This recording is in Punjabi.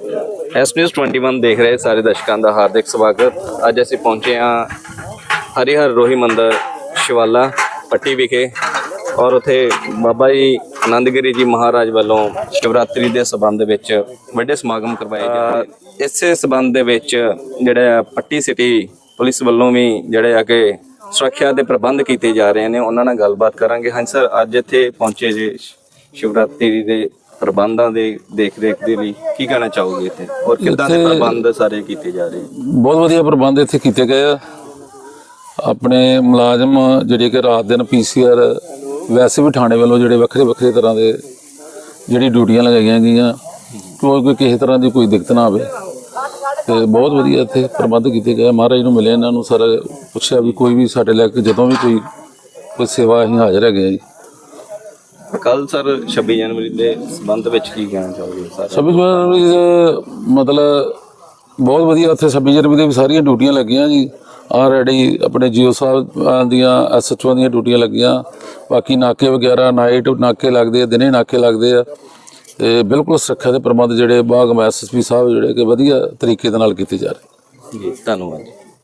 ਐਸ ਨਿਊਜ਼ 21 ਦੇਖ ਰਹੇ ਸਾਰੇ ਦਰਸ਼ਕਾਂ ਦਾ ਹਾਰਦਿਕ ਸਵਾਗਤ। ਅੱਜ ਅਸੀਂ ਪਹੁੰਚੇ ਹਾਂ ਹਰੀਹਰ ਰੋਹੀ ਮੰਦਰ ਸ਼ਿਵਾਲਾ ਪੱਟੀ ਵਿਖੇ ਔਰ ਉਥੇ ਬਾਬਾ ਜੀ ਆਨੰਦਗਿਰੀ ਜੀ ਮਹਾਰਾਜ ਵੱਲੋਂ ਸ਼ਿਵਰਾਤਰੀ ਦੇ ਸਬੰਧ ਵਿੱਚ ਵੱਡੇ ਸਮਾਗਮ ਕਰਵਾਏ ਜਾ ਰਹੇ ਇਸੇ ਸਬੰਧ ਦੇ ਵਿੱਚ ਜਿਹੜਾ ਆ ਪੱਟੀ ਸਿਟੀ ਪੁਲਿਸ ਵੱਲੋਂ ਵੀ ਜਿਹੜੇ ਆ ਕੇ ਸੁਰੱਖਿਆ ਦੇ ਪ੍ਰਬੰਧ ਕੀਤੇ ਜਾ ਰਹੇ ਨੇ, ਉਹਨਾਂ ਨਾਲ ਗੱਲਬਾਤ ਕਰਾਂਗੇ। ਹਾਂਜੀ ਸਰ, ਅੱਜ ਇੱਥੇ ਪਹੁੰਚੇ ਜੀ ਸ਼ਿਵਰਾਤਰੀ ਦੇ ਪ੍ਰਬੰਧਾਂ ਦੇ ਦੇਖ ਰੇਖ ਦੇ ਲਈ ਕੀ ਕਹਿਣਾ ਚਾਹੋਗੇ ਇੱਥੇ? ਔਰ ਕਿੱਦਾਂ ਦੇ ਇੱਥੇ- ਪ੍ਰਬੰਧ ਸਾਰੇ ਕੀਤੇ ਜਾ ਰਹੇ? ਬਹੁਤ ਵਧੀਆ ਪ੍ਰਬੰਧ ਇੱਥੇ ਕੀਤੇ ਗਏ ਆ। ਆਪਣੇ ਮੁਲਾਜ਼ਮ ਜਿਹੜੇ ਕਿ ਰਾਤ ਦਿਨ ਪੀਸੀਆਰ ਵੈਸੇ ਵੀ ਥਾਣੇ ਵੱਲੋਂ ਜਿਹੜੇ ਵੱਖਰੇ ਵੱਖਰੇ ਤਰ੍ਹਾਂ ਦੇ ਜਿਹੜੀ ਡਿਊਟੀਆਂ ਲਗਾਈਆਂ ਗਈਆਂ ਕੋਈ ਕੋਈ ਕਿਸੇ ਤਰ੍ਹਾਂ ਦੀ ਕੋਈ ਦਿੱਕਤ ਨਾ ਆਵੇ। ਤੇ ਬਹੁਤ ਵਧੀਆ ਇੱਥੇ ਪ੍ਰਬੰਧ ਕੀਤੇ ਗਏ ਆ। ਮਹਾਰਾਜ ਨੂੰ ਮਿਲੇ ਇਹਨਾਂ ਨੂੰ ਸਾਰਾ ਪੁੱਛਿਆ ਵੀ ਕੋਈ ਵੀ ਸਾਡੇ ਲੈ ਕੇ ਜਦੋਂ ਵੀ ਕੋਈ ਕੋਈ ਸੇਵਾ ਅਸੀਂ ਹਾਜ਼ਰ ਹੈਗੇ ਆ ਜੀ। ਕੱਲ ਸਰ 26 ਜਨਵਰੀ ਦੇ ਸੰਬੰਧ ਵਿੱਚ ਕੀ ਕਹਿਣਾ ਚਾਹੋਗੇ ਸਰ? ਛੱਬੀ ਜਨਵਰੀ ਦੇ ਮਤਲਬ ਬਹੁਤ ਵਧੀਆ ਉੱਥੇ ਛੱਬੀ ਜਨਵਰੀ ਦੇ ਵੀ ਸਾਰੀਆਂ ਡਿਊਟੀਆਂ ਲੱਗੀਆਂ ਜੀ। ਆਲਰੇਡੀ ਆਪਣੇ ਜੀਓ ਸਾਹਿਬ ਦੀਆਂ ਐਸਐਚਓ ਦੀਆਂ ਡਿਊਟੀਆਂ ਲੱਗੀਆਂ। ਬਾਕੀ ਨਾਕੇ ਵਗੈਰਾ ਨਾਈਟ ਨਾਕੇ ਲੱਗਦੇ ਆ ਦਿਨੇ ਨਾਕੇ ਲੱਗਦੇ ਆ। ਤੇ ਬਿਲਕੁਲ ਸੁਰੱਖਿਆ ਦੇ ਪ੍ਰਬੰਧ ਜਿਹੜੇ ਬਾਗਮ ਐਸਐਸਪੀ ਸਾਹਿਬ ਜਿਹੜੇ ਕਿ ਵਧੀਆ ਤਰੀਕੇ ਦੇ ਨਾਲ ਕੀਤੇ ਜਾ ਰਹੇ। ਜੀ ਧੰਨਵਾਦ।